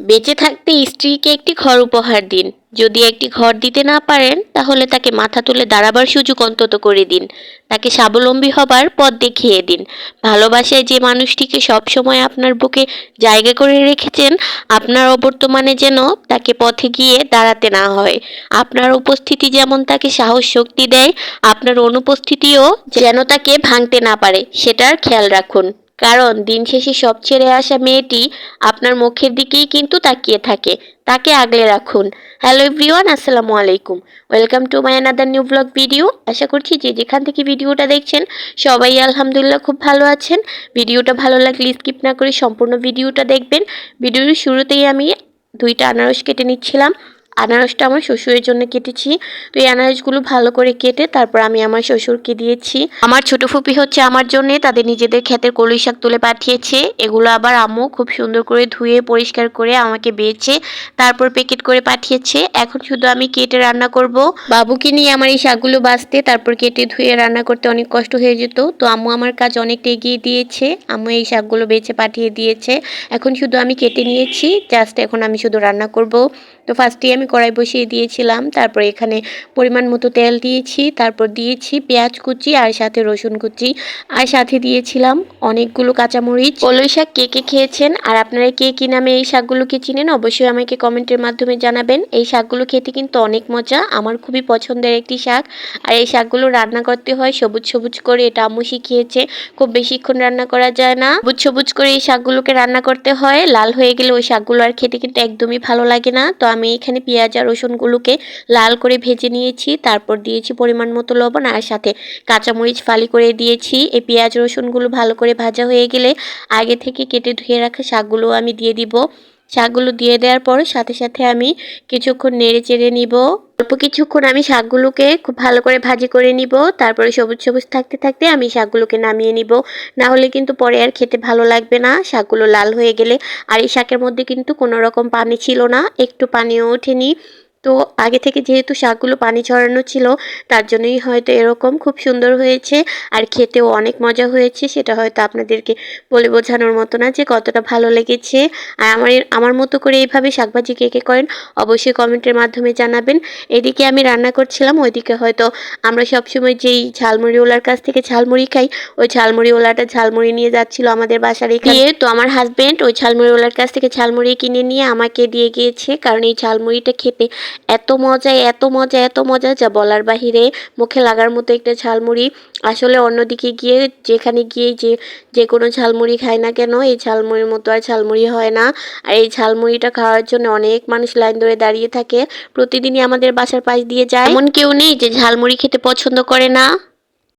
বেঁচে থাকতে স্ত্রীকে একটি ঘর উপহার দিন। যদি একটি ঘর দিতে না পারেন, তাহলে তাকে মাথা তুলে দাঁড়াবার সুযোগ অন্তত করে দিন। তাকে স্বাবলম্বী হবার পথ দেখিয়ে দিন। ভালোবাসায় যে মানুষটিকে সবসময় আপনার বুকে জায়গা করে রেখেছেন, আপনার অবর্তমানে যেন তাকে পথে গিয়ে দাঁড়াতে না হয়। আপনার উপস্থিতি যেমন তাকে সাহস শক্তি দেয়, আপনার অনুপস্থিতিও যেন তাকে ভাঙতে না পারে, সেটার খেয়াল রাখুন। কারণ দিন শেষে সব ছেড়ে আসা মেয়েটি আপনার মুখের দিকেই কিন্তু তাকিয়ে থাকে। তাকে আগলে রাখুন। হ্যালো এভরিওয়ান, আসসালামু আলাইকুম। Welcome to my another new blog video. আশা করছি যে যেখান থেকে ভিডিওটা দেখছেন, সবাই আলহামদুলিল্লাহ খুব ভালো আছেন। ভিডিওটা ভালো লাগলে স্কিপ না করে সম্পূর্ণ ভিডিওটা দেখবেন। ভিডিওর শুরুতেই আমি দুইটা আনারস কেটে নিচ্ছিলাম। আনারসটা আমার শ্বশুরের জন্য কেটেছি। তো এই আনারসগুলো ভালো করে কেটে তারপর আমি আমার শ্বশুরকে দিয়েছি। আমার ছোট ফুপি হচ্ছে আমার জন্য তাদের নিজেদের ক্ষেতের কলই শাক তুলে পাঠিয়েছে। এগুলো আবার আম্মু খুব সুন্দর করে ধুয়ে, পরিষ্কার করে আমাকে বেছে তারপর প্যাকেট করে পাঠিয়েছে। এখন শুধু আমি কেটে রান্না করব। বাবুকে নিয়ে আমার এই শাকগুলো বাঁচতে, তারপর কেটে ধুয়ে রান্না করতে অনেক কষ্ট হয়ে যেত। তো আম্মু আমার কাজ অনেকটা এগিয়ে দিয়েছে। আম্মু এই শাকগুলো বেছে পাঠিয়ে দিয়েছে। এখন শুধু আমি কেটে নিয়েছি জাস্ট এখন আমি শুধু রান্না করব। তো ফার্স্টেই আমি কড়াই বসিয়ে দিয়েছিলাম। তারপর এখানে পরিমাণ মতো তেল দিয়েছি, তারপর দিয়েছি পেঁয়াজ কুচি আর সাথে রসুন কুচি। আর সাথে দিয়েছিলাম অনেকগুলো কাঁচামরিচ। কলই শাক কে কে খেয়েছেন? আর আপনারা কে কী নামে এই শাকগুলোকে চিনেন? অবশ্যই আমাকে কমেন্টের মাধ্যমে জানাবেন। এই শাকগুলো খেতে কিন্তু অনেক মজা। আমার খুবই পছন্দের একটি শাক। আর এই শাকগুলো রান্না করতে হয় সবুজ সবুজ করে। এটা আম্মু শিখিয়েছে। খুব বেশিক্ষণ রান্না করা যায় না। সবুজ সবুজ করে এই শাকগুলোকে রান্না করতে হয়। লাল হয়ে গেলে ওই শাকগুলো আর খেতে কিন্তু একদমই ভালো লাগে না। তো আমি এখানে পেঁয়াজ আর রসুনগুলোকে লাল করে ভেজে নিয়েছি, তারপর দিয়েছি পরিমাণ মতো লবণ আর সাথে কাঁচামরিচ ফালি করে দিয়েছি। এই পেঁয়াজ রসুনগুলো ভালো করে ভাজা হয়ে গেলে আগে থেকে কেটে ধুয়ে রাখা শাকগুলো আমি দিয়ে দিব। শাকগুলো দিয়ে দেওয়ার পর সাথে সাথে আমি কিছুক্ষণ নেড়ে চেড়ে নিব। অল্প কিছুক্ষণ আমি শাকগুলোকে খুব ভালো করে ভাজি করে নিব। তারপরে সবুজ সবুজ থাকতে থাকতে আমি শাকগুলোকে নামিয়ে নিব। না হলে কিন্তু পরে আর খেতে ভালো লাগবে না। শাকগুলো লাল হয়ে গেলে আর এই শাকের মধ্যে কিন্তু কোনো রকম পানি ছিল না। একটু পানিও ওঠেনি তো আগে থেকে যেহেতু শাকগুলো পানি ছড়ানো ছিল, তার জন্যই হয়তো এরকম খুব সুন্দর হয়েছে। আর খেতেও অনেক মজা হয়েছে, সেটা হয়তো আপনাদেরকে বলে বোঝানোর মতো না যে কতটা ভালো লেগেছে। আর আমার আমার মতো করে এইভাবে শাকভাজি কে কে করেন, অবশ্যই কমেন্টের মাধ্যমে জানাবেন। এদিকে আমি রান্না করছিলাম, ওইদিকে হয়তো আমরা সবসময় যেই ঝালমুড়িওয়ালার কাছ থেকে ঝালমুড়ি খাই, ওই ঝালমুড়িওয়ালাটা ঝালমুড়ি নিয়ে যাচ্ছিল আমাদের বাসার এখানে। তো আমার হাজব্যান্ড ওই ঝালমুড়িওয়ালার কাছ থেকে ঝালমুড়ি কিনে নিয়ে আমাকে দিয়ে গিয়েছে, কারণ এই ঝালমুড়িটা খেতে এত মজা এত মজা এত মজা যা বলার বাহিরে। মুখে লাগার মতো একটা ঝালমুড়ি। আসলে অন্যদিকে গিয়ে যেখানে গিয়ে যে যে কোনো ঝালমুড়ি খায় না কেন, এই ঝালমুড়ির মতো আর ঝালমুড়ি হয় না। আর এই ঝালমুড়িটা খাওয়ার জন্য অনেক মানুষ লাইন ধরে দাঁড়িয়ে থাকে। প্রতিদিনই আমাদের বাসার পাশ দিয়ে যায়। এমন কেউ নেই যে ঝালমুড়ি খেতে পছন্দ করে না।